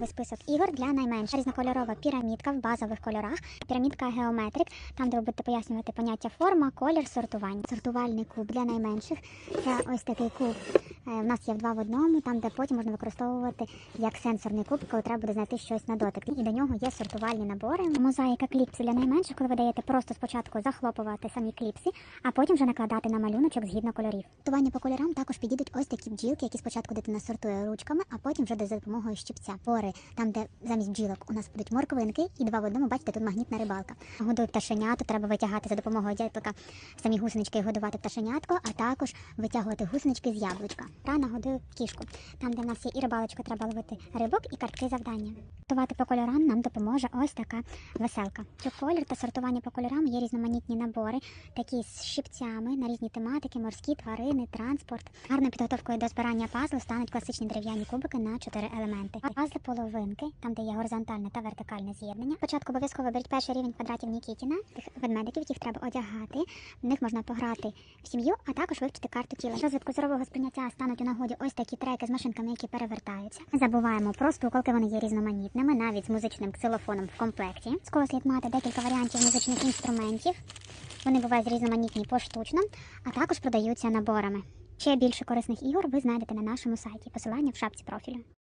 тестовий список ігор для найменших. Різнокольорова пірамідка в базових кольорах, пірамідка геометрик, там де ви будете пояснювати поняття форма, колір, сортування. Сортувальний куб для найменших. Це ось такий куб. Е, В нас є в два в одному, там де потім можна використовувати як сенсорний куб, коли треба буде знайти щось на дотик. І до нього є сортувальні набори. Мозаїка кліпси для найменших, коли ви даєте просто спочатку захлопувати самі кліпси, а потім вже накладати на малюночок згідно кольорів. Сортування по кольорам також підійдуть ось такі бджілки, які спочатку дитина сортує ручками, а потім вже за допомогою щипця. Пори, там, де замість бджілок у нас будуть морквинки, і два в одному, бачите, тут магнітна рибалка. Годую пташенята, треба витягати за допомогою дятла самі гусенички і годувати пташенятко, а також витягувати гусенички з яблучка. Рано нагодую кішку. Там, де в нас є і рибалочка, треба ловити рибок і картки завдання. Сортувати по кольорам нам допоможе ось така веселка. Що колір та сортування по кольорам є різноманітні набори, такі з щипцями на різні тематики, морські тварини, транспорт. Гарною підготовкою до збирання пазлу стануть класичні дерев'яні кубики на чотири елементи. Пазли половинки, там де є горизонтальне та вертикальне з'єднання. Спочатку обов'язково беріть перший рівень квадратів Нікітіна, тих ведмедиків, їх треба одягати. В них можна пограти в сім'ю, а також вивчити карту тіла. Розвитку зорового сприйняття стануть у нагоді ось такі треки з машинками, які перевертаються. Не забуваємо про спілколки, вони є різноманітними, навіть з музичним ксилофоном в комплекті. Скоро слід мати декілька варіантів музичних інструментів. Вони бувають різноманітні поштучно, а також продаються наборами. Ще більше корисних ігор ви знайдете на нашому сайті. Посилання в шапці профілю.